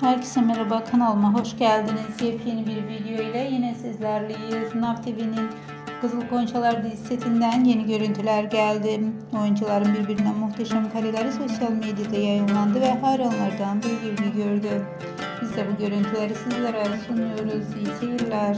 Herkese merhaba kanalıma hoş geldiniz. Yepyeni bir video ile yine sizlerleyiz. Nav TV'nin Kızıl Goncalar dizi setinden yeni görüntüler geldi. Oyuncuların birbirinden muhteşem kareleri sosyal medyada yayınlandı ve hayranlardan büyük ilgi gördü. Biz de bu görüntüleri sizlere sunuyoruz. İyi seyirler.